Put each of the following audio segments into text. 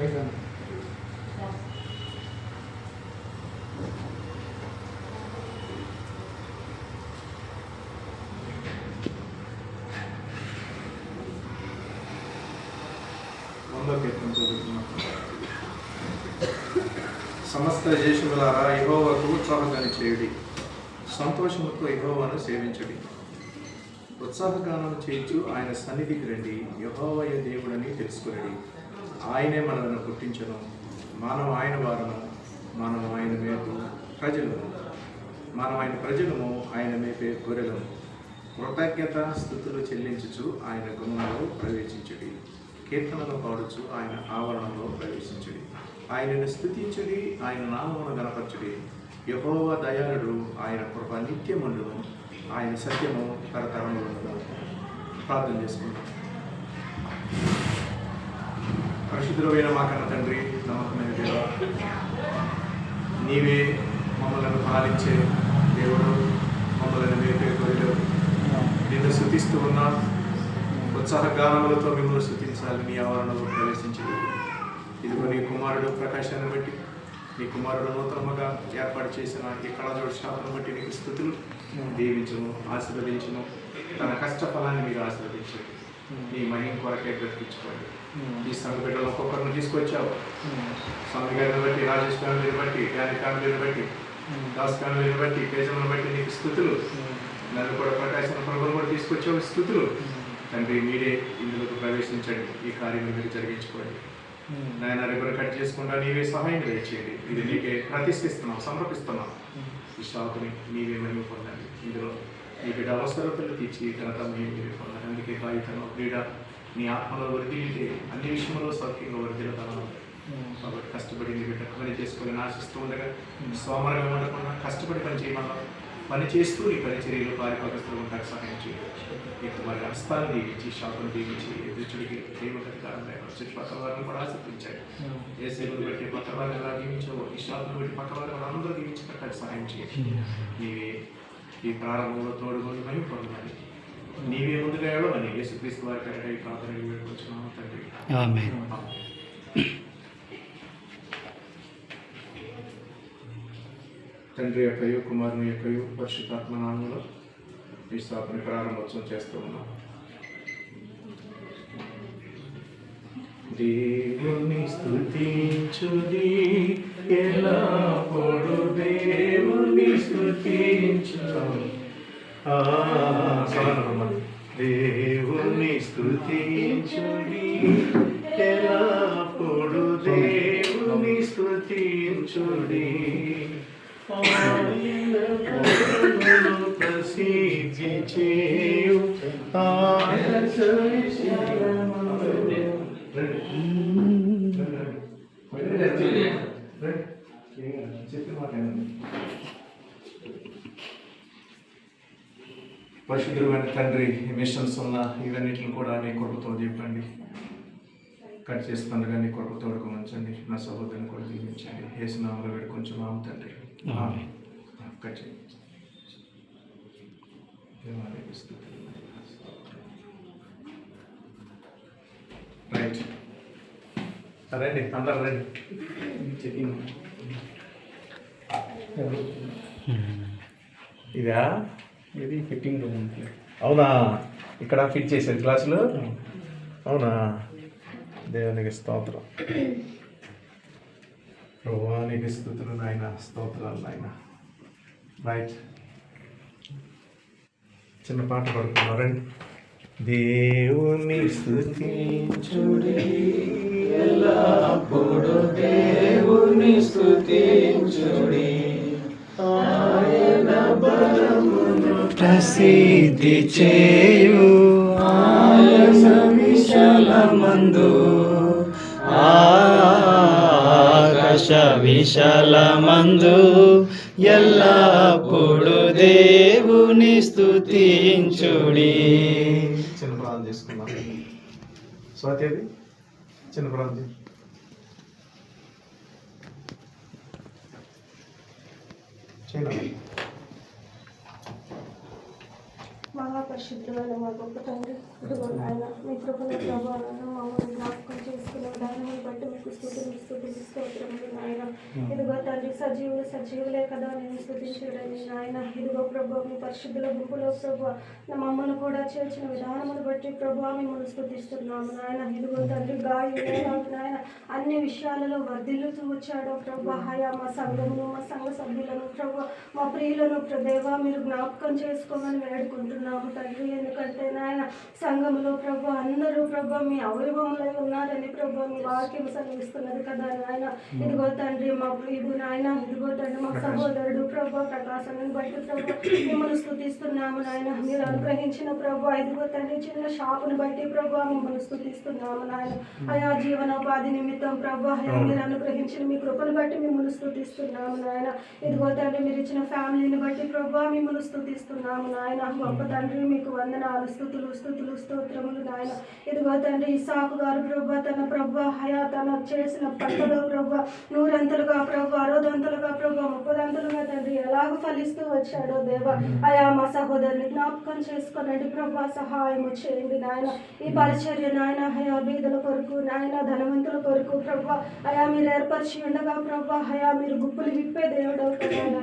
సమస్త దేశములారా ఇహోవకు ఉత్సాహగాని చేయుడి. సంతోషముతో ఇహోవను సేవించడి. ఉత్సాహగానం చేయించు ఆయన సన్నిధికి రండి. యహోవయ దేవుడని తెలుసుకురండి ఆయనే మనలను పుట్టించను. మనం ఆయన వారము మనం ఆయన మేపు ప్రజలము మనం ఆయన ప్రజలము ఆయన మేపే గొర్రెలము. కృతజ్ఞత స్థుతులు చెల్లించుచు ఆయన గుణంలో ప్రవేశించుడి. కీర్తనలు పాడుచు ఆయన ఆవరణలో ప్రవేశించుడి. ఆయనను స్థుతించుడి ఆయన నామమును గణపరచుడి. యహోవ దయాళుడు ఆయన కృప నిత్యముండును. ఆయన సత్యము తరతరములను ప్రార్థన చేసుకుంటాం పరిశుద్ధులైన మా కన్న తండ్రి నమ్మకమైన దేవ నీవే మమ్మల్ని పాలించే దేవుడు మమ్మల్ని మేపే కోరిడు నిన్ను శృతిస్తూ ఉన్నా ఉత్సాహగానములతో మిమ్మల్ని శృతించాలి నీ ఆవరణలో ప్రవేశించింది. ఇదిగో నీ కుమారుడు ప్రకాశాన్ని బట్టి నీ కుమారుడు నూతనముగా ఏర్పాటు చేసిన ఈ కళజోడు శాపను బట్టి నీకు స్థుతులు. దీవించము ఆశీర్వదించము. తన కష్టఫలాన్ని మీరు ఆశీర్వదించండి. నీ మహిం కొరకే బ్రతికించుకోండి ఈ సంఘ బిడ్డలు ఒక్కొక్కరిని తీసుకొచ్చావు. స్వామి గారిని బట్టి రాజేష్ ఫ్యామిలీని బట్టి డాని ఫ్యామిలీని బట్టి దాస్ ఫ్యామిలీని బట్టి పేజలను బట్టి నీకు స్థుతులు. నన్ను కూడా ప్రకాశం ప్రభుత్వం కూడా తీసుకొచ్చావు స్థుతులు. తండ్రి మీరే ఇందులోకి ప్రవేశించండి. ఈ కార్యం మీరు జరిగించుకోండి. నాయన రిబర్ కట్ చేసుకుంటా నీవే సహాయం దయచేయండి. ఇది నీకే ప్రతిష్ఠిస్తున్నాం సమర్పిస్తున్నాం. ఈ షాపుని నీవే మహిమ పొందండి. ఇందులో నీ బిడ్డ అవసరతలు తీర్చి ఘనత మేము మీరే అందుకే కాగితను క్రీడ నీ ఆత్మలో వృద్ధి అన్ని విషయంలో సౌఖ్యంగా వృద్ధిలో కాబట్టి కష్టపడి నీ బిడ్డ పని చేసుకొని ఆశిస్తూ ఉండగా సోమరంగా ఉండకుండా కష్టపడి పని చేయమన్నా పని చేస్తూ ఈ పరిచర్యలు పారిపాకస్తులు ఉంటాకు సహాయం చేయాలి వారి మరి హస్తాన్ని దీవించి షాపును దీవించి ఎదురుచుడికి ప్రేమ అధికారం చుట్టుపక్కల వారిని కూడా ఆశించాడు ఏ సేవలు బట్టి పక్క వారిని ఎలా దీవించావో ఈ షాపును బట్టి పక్క వారిని అందరూ దీవించి కట్టడానికి సహాయం చేయాలి నీవే ఈ ప్రారంభంలో మహిమ పొందాలి నీవే ముందుగా ఎవడమని యేసుక్రీస్తు వారి పేరిట ఈ ప్రార్థన వేడుకొచ్చున్నాము తండ్రి. తండ్రి యొక్కయు కుమారుని యొక్కయు పరిశుద్ధాత్మ నామంలో ఈ స్థాపన ప్రారంభోత్సవం చేస్తూ ఉన్నాం దేవుని స్తుతించుడి. ఎల్లప్పుడు దేవుని స్తుతించు ఆ, సోదరమ్మ. దేవుని స్తుతించుడి. ఎల్లప్పుడు దేవుని స్థుతించుడి ప్రసిద్ధి చేయు ఆయన పరిశుద్ధుడైన తండ్రి ఈ మిషన్స్ ఉన్న ఇవన్నిటిని కూడా నీ కొడుకుతో చెప్పండి కట్ చేస్తుండగా నీ కొడుకు తోడుకు ఉంచండి నా సహోదరుని కూడా దీవించండి. వేసినామలో వీడు కొంచెం మాము తండ్రి. కట్ చేయండి స్తుతులు. రైట్. రండి అందరు రండి. చెకింగ్ ఇదా? ఇది ఫిట్టింగ్ రూమ్ ఉంటుంది అవునా? ఇక్కడ ఫిట్ చేశారు క్లాసులు? అవునా? దేవునికి స్తోత్రం. ప్రభువానికి స్థుతులు నాయన స్తోత్రాలు నాయన. రైట్ చిన్న పాట పాడుకున్నాం రండి. దేవుని స్థుతించుడి ఎల్లప్పుడు దేవుని స్థుతించుడి ప్రసిద్ధి చేయు. ఆయన విశాలమందు ఆకాశ విశాలమందు ఎల్లప్పుడు దేవుని స్తుతించుడి. చిన్న ప్రాణం చేసుకుందాం. స్వాతి అది చిన్న ప్రాణం చేయి. చేయనా? మహాపరిశుద్ధమైన మా గొప్ప తండ్రి ఇదిగో నాయన మీ కృపణ ప్రభావాలను మమ్మల్ని జ్ఞాపకం చేసుకున్న విధానాన్ని బట్టి మీకు స్థుతులు స్థుతులు స్తోత్రములు నాయన. ఇదిగో తండ్రి సజీవులు సజీవులే కదా నేను స్థుతించడని నాయన. ఇదిగో ప్రభు మీ పరిశుద్ధుల గుంపులో ప్రభు నా మమ్మల్ని కూడా చేర్చిన విధానమును బట్టి ప్రభు మిమ్మల్ని స్థుతిస్తున్నాము నాయన. ఇదిగో తండ్రి గాలి నాయన. అన్ని విషయాలలో వర్ధిల్లుతూ వచ్చాడో ప్రభు. హయా మా సంఘమును మా సంఘ సభ్యులను ప్రభు మా ప్రియులను దేవా మీరు జ్ఞాపకం చేసుకోమని వేడుకుంటున్నాము తండ్రి ఎందుకంటే నాయన సంఘములో ప్రభు అందరూ ప్రభు మీ అవయవములై ఉన్నారని ప్రభు మీ వాక్యం సెలవిస్తున్నది కదా నాయన. ఇదిగో తండ్రి మా ప్రియుడు నాయన ఇదిగో తండ్రి మా సహోదరుడు ప్రభు ప్రకాశాన్ని బట్టి ప్రభు మిమ్మల్ని స్థుతిస్తున్నాము నాయన. మీరు అనుగ్రహించిన ప్రభు ఇదిగో తండ్రి చిన్న షాపును బట్టి ప్రభు మిమ్మల్ని స్థుతిస్తున్నాము నాయన. అయా జీవనోపాధి నిమిత్తం ప్రభు అయా మీరు అనుగ్రహించిన మీ కృపను బట్టి మిమ్మల్ని స్థుతిస్తున్నాము నాయన. ఇదిగో తండ్రి మీరు ఇచ్చిన ఫ్యామిలీని బట్టి ప్రభు మిమ్మల్ని స్థుతిస్తున్నాము నాయన. గొప్ప తండ్రి మీకు వందనాలు స్థుతులు స్థుతులు స్తోత్రములు నాయన. ఇదిగో తండ్రి ఇసాకు గారు ప్రభు తన ప్రభు హయా తన చేసిన పంటలో ప్రభు నూరంతలుగా ప్రభు అరవదంతలుగా ప్రభు ముప్పదంతలుగా తండ్రి ఎలాగ ఫలిస్తూ వచ్చాడో దేవ. అయా మా సహోదరుని జ్ఞాపకం చేసుకోనండి ప్రభు సహాయం చేయండి నాయన. ఈ పరిచర్య నాయన హయా బీదల కొరకు నాయన ధనవంతుల కొరకు ప్రభు. అయా మీరు ఏర్పరిచి ఉండగా ప్రభు హయా మీరు గుప్పులు విప్పే దేవుడు అవుతారా నాయన.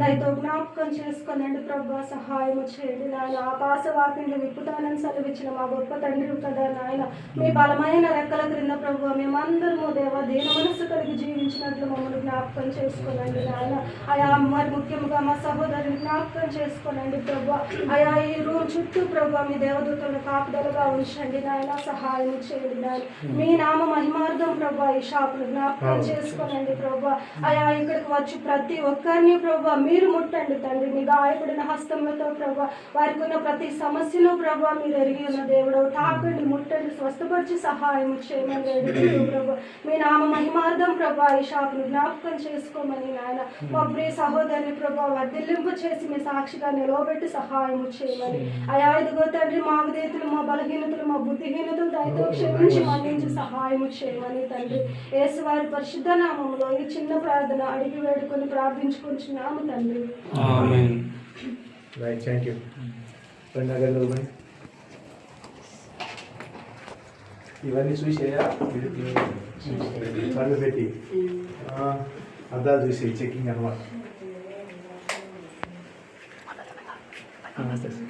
దయతో జ్ఞాపకం చేసుకోనండి ప్రభు సహాయం చేయండి నాయన. ఆకాశ వాక్యం విప్పుతానని సెలవిచ్చిన మా గొప్ప తండ్రి కదా నాయన. మీ బలమైన రెక్కల క్రింద ప్రభు మేమందరము దేవ దీన మనస్సు కలిగి జీవించినట్లు మమ్మల్ని జ్ఞాపకం చేసుకోనండి నాయన. అయా మరి ముఖ్యంగా మా సహోదరుని జ్ఞాపకం చేసుకోనండి ప్రభు. అయా ఈ రూమ్ చుట్టూ ప్రభు మీ దేవదూతలను కాపుదలుగా ఉంచండి నాయన. సహాయం చేయండి నాయన. మీ నామ మహిమార్థం ప్రభు ఈ షాపును జ్ఞాపకం చేసుకోనండి ప్రభు. అయా ఇక్కడికి వచ్చి ప్రతి ఒక్కరిని ప్రభు మీరు ముట్టండి తండ్రి. మీ గాయపడిన హస్తములతో ప్రభు వారికి ఉన్న ప్రతి సమస్యను ప్రభు మీరు ఎరిగి ఉన్న దేవుడు. తాకండి ముట్టండి స్వస్థపరిచి సహాయం చేయమని వేడుకుంటూ ప్రభు. మీ నామ మహిమార్థం ప్రభు ఈ షాపును జ్ఞాపకం చేసుకోమని నాయన. మా ప్రియ సహోదరుని ప్రభు వర్ధిల్లింపు చేసి మీ సాక్షిగా నిలవబెట్టి సహాయం చేయమని. అయా ఇదిగో తండ్రి మా విధేతులు మా బలహీనతలు మా బుద్ధిహీనతలు దయతో క్షమించి మన్నించి సహాయం చేయమని తండ్రి. యేసు వారి పరిశుద్ధ నామంలో ఈ చిన్న ప్రార్థన అడిగి వేడుకొని ప్రార్థించుకుంటున్నాము తండ్రి ఆమేన్ రైట్ థ్యాంక్ యూ రెండు గంటలు పోయి ఇవన్నీ చూసేయా కళ్ళు పెట్టి ఆ, అద్దాలు చూసి చెకింగ్ అనమాట నమస్తే సార్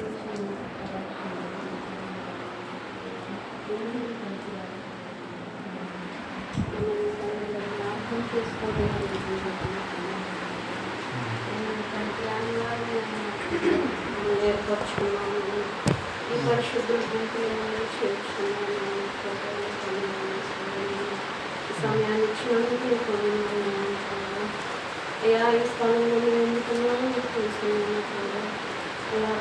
బాగా షాప్ ఏర్పరచుకున్నాము ఈ పరిశుద్ధుల గుంపులను చేర్చుకున్నాము ఈ సమయాన్ని ఇచ్చినందుకు నీకు వందనాలు ప్రభు. అయ్యా ఈ స్థలంలో మేము ఎందుకున్నామో నీకు తెలుసుకున్నాను ప్రభు.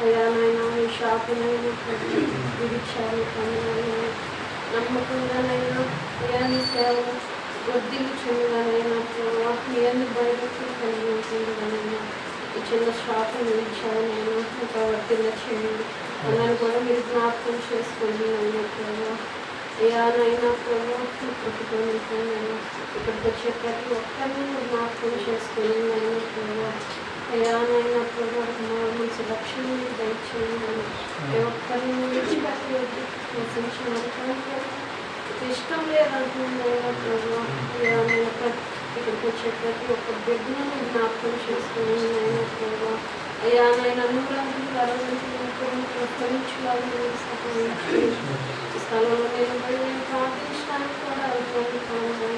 అయ్యా నాయన ఈ షాపునైనా విడిచారు పనులైనా నాయన నమ్మకంగానైనా అయ్యా నీ సేవ వడ్డీలు చెందినైనా ప్రభావ ఎందుకు బయటకు కలిగి ఉంటుందనైనా ఈ చిన్న షాపును విడిచారు నేను ఇంకా వడ్డీలు చేయండి. అందరూ కూడా మీరు జ్ఞాపకం చేసుకోండి అయినా ప్రభావ అయ్యా నైనా ప్రభావ పెట్టుకొని ఇక్కడికి వచ్చే ప్రతి ఒక్కరిని మీరు జ్ఞాపకం చేసుకొని అయినా ప్రభావ అయ్యా నైనా ప్రభావ మా మంచి లక్ష్యం దయచేయండి ఏ ఒక్కరిని విడిచిపెట్టలేదు నశించిన ఇష్టం లేదంటున్నాయా ప్రభావ అయ్యా నేను ప్రతి ఇక్కడికి వచ్చే ప్రతి ఒక్క బిడ్డను నేను జ్ఞాపకం చేసుకుని నాయన ప్రభావ అయ్యా నేను సహాయం స్థలంలో నిలబడి నేను ప్రార్థించడానికి కూడా అవుతుంది ప్రభావం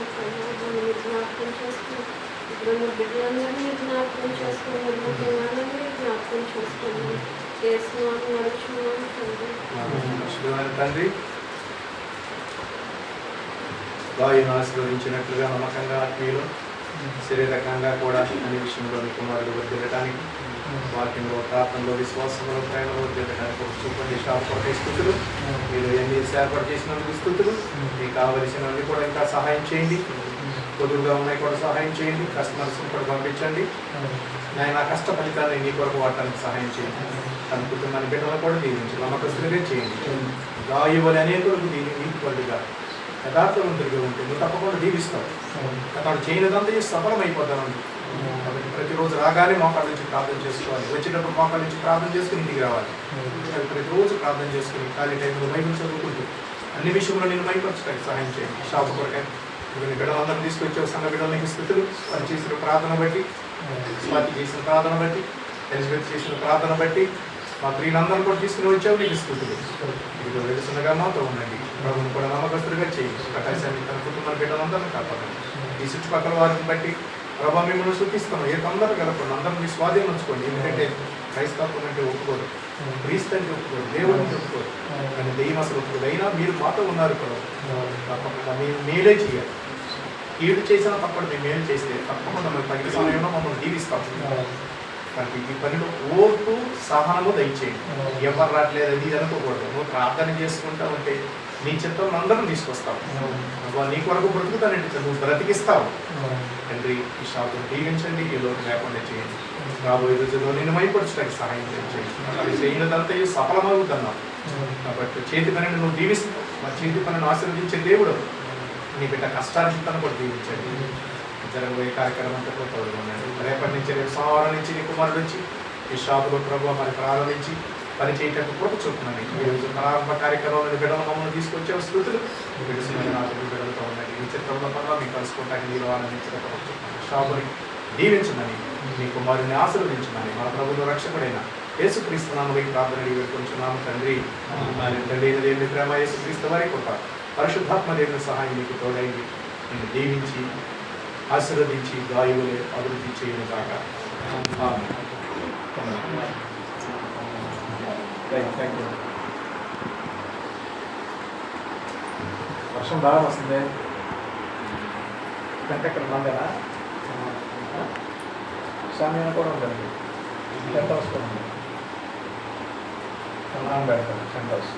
జ్ఞాపకం చేసుకుని ఇప్పుడున్న బిడ్డలందరినీ జ్ఞాపకం చేసుకుని నిర్మూలందరినీ మీరు జ్ఞాపకం చేసుకుని చేస్తున్నాను నడుచున్నాను తండ్రి. తండ్రి. గాయను ఆశీర్వదించినట్లుగా నమ్మకంగా ఆత్మీయులు శరీరకంగా కూడా అన్ని విషయంలో కుమారుడు వర్దిల్లటానికి వాక్యంలో ప్రార్థనలో విశ్వాసంలో ప్రేమలో వర్దిల్లటానికి ఒక చూపండి శాపపడే స్థుతులు మీరు ఎన్ని ఏర్పాటు చేసినందుకు స్థుతులు మీకు కావలసినవి కూడా ఇంకా సహాయం చేయండి. పొదువుగా ఉన్నాయి కూడా సహాయం చేయండి. కస్టమర్స్ని కూడా పంపించండి. నాయన కష్ట ఫలితాన్ని నీ కొరకు వాడటానికి సహాయం చేయండి. తన కుటుంబాన్ని బిడ్డలను కూడా దీవించి నమ్మకస్తులుగా చేయండి. గాయువలి అనేకులకు దీని నీటి పడుగా యథార్థవంతుడిగా ఉంటే నువ్వు తప్పకుండా దీవిస్తావు. అతను చేయనిదంతా సఫలమైపోతాను కాబట్టి ప్రతిరోజు రాగానే మోకాళ్ళ నుంచి ప్రార్థన చేసుకోవాలి. వచ్చేటప్పుడు మోకాళ్ళ నుంచి ప్రార్థన చేసుకుని ఇంటికి రావాలి. ప్రతిరోజు ప్రార్థన చేసుకుని ఖాళీ టైంలో బైబిల్ చదువుకుంటూ అన్ని విషయంలో నేను మైపరచడానికి సహాయం చేయండి. షాపు కొరకాయ ఇవన్నీ బిడ్డలందరూ తీసుకొచ్చే సంఘ బిడ్డలకి స్థితులు. వారు చేసిన ప్రార్థన బట్టి స్వాతి చేసిన ప్రార్థన బట్టి ఎలిజబెత్ చేసిన ప్రార్థన బట్టి మా ప్రియులందరూ కూడా తీసుకుని వచ్చావు నీకు స్థితులు. ఇదిగో వెలుసునగా మాతో ఉండండి. ప్రభుని కూడా నమ్మకస్తుడిగా చేయండి. ప్రకాశాన్ని తన కుటుంబ బిడ్డలందరినీ కాపాడండి. ఈ చుట్టుపక్కల వారిని బట్టి ప్రభా మిమ్మల్ని సూచిస్తాం ఏ తొందర కలపండి అందరూ మీ స్వాధీనం ఉంచుకోండి. ఎందుకంటే క్రైస్తవం అంటే ఒప్పుకోరు. క్రీస్తు అంటే ఒప్పుకోరు. దేవుడు అంటే ఒప్పుకోరు. కానీ దెయ్యం అసలు ఒప్పుకోదు. అయినా మీరు మాతో ఉన్నారు ప్రభు తప్పకుండా. మీరు మేలే చేయాలి. ఏడు చేసినా తప్పకుండా మేము మేలు చేస్తే తప్పకుండా మేము తగిన సమయంలో మమ్మల్ని దీవిస్తాం. కాబట్టి ఈ పనిలో ఓర్పు సహనము దయచేయండి. ఎవరు రావట్లేదు అది అనుకోకూడదు. నువ్వు ప్రార్థన చేసుకుంటా ఉంటే నీ చిత్తం అందరం తీసుకొస్తావు అబ్బా, నీ కొరకు బ్రతుకుతానంటే నువ్వు బ్రతికిస్తావు తండ్రి ఈ శాపం దీవించండి ఈ లోటు లేకుండా చేయండి. రాబోయే రోజుల్లో నేను మైపరచడానికి సహాయం చేయండి. అది చేయనిదంతా సఫలమవుతున్నావు. కాబట్టి చేతి పనిని నువ్వు దీవిస్తావు మా చేతి పనిని ఆశీర్వదించే దేవుడు నీ బిడ్డ కష్టార్జితను కూడా దీవించండి. జరగబోయే కార్యక్రమం అంతా కూడా తోడుకున్నాడు రేపటి నుంచి రేపు సోమవారం నుంచి నీ కుమారుడు వచ్చి ఈ షాపులో ప్రభు మరి ప్రారంభించి పని చేయటట్టు కూడా చూపుతున్నాను ఈ రోజు ప్రారంభ కార్యక్రమంలో బిడ్డలు మమ్మల్ని తీసుకొచ్చే స్థుతులు విడుదల నాకు బిడ్డలతో ఉన్నాయి. ఈ చిత్రంలో పనులు మీకు కలుసుకోవటానికి మీరు ఆనందించడం షాపుని దీవించమని మీ కుమారుని ఆశీర్వదించమని మన ప్రభుత్వ రక్షకుడైన యేసుక్రీస్తునామపై ప్రార్థన వేడుకొంచున్నాము తండ్రి. తండ్రి దేవుని ప్రేమ యేసుక్రీస్తు వారి కృప పరిశుద్ధాత్మ దేవుని సహాయం మీకు తోడైంది. నేను దీవించి ఆశీర్వదించి గాయువులే అభివృద్ధి చేయను కాక వర్షం బాగా వస్తుంది. అంటే ఇక్కడ మందన సమయం కూడా ఉందండి టెంట్ హౌస్ కూడా ఉంది పెడతాను టెంట్ హౌస్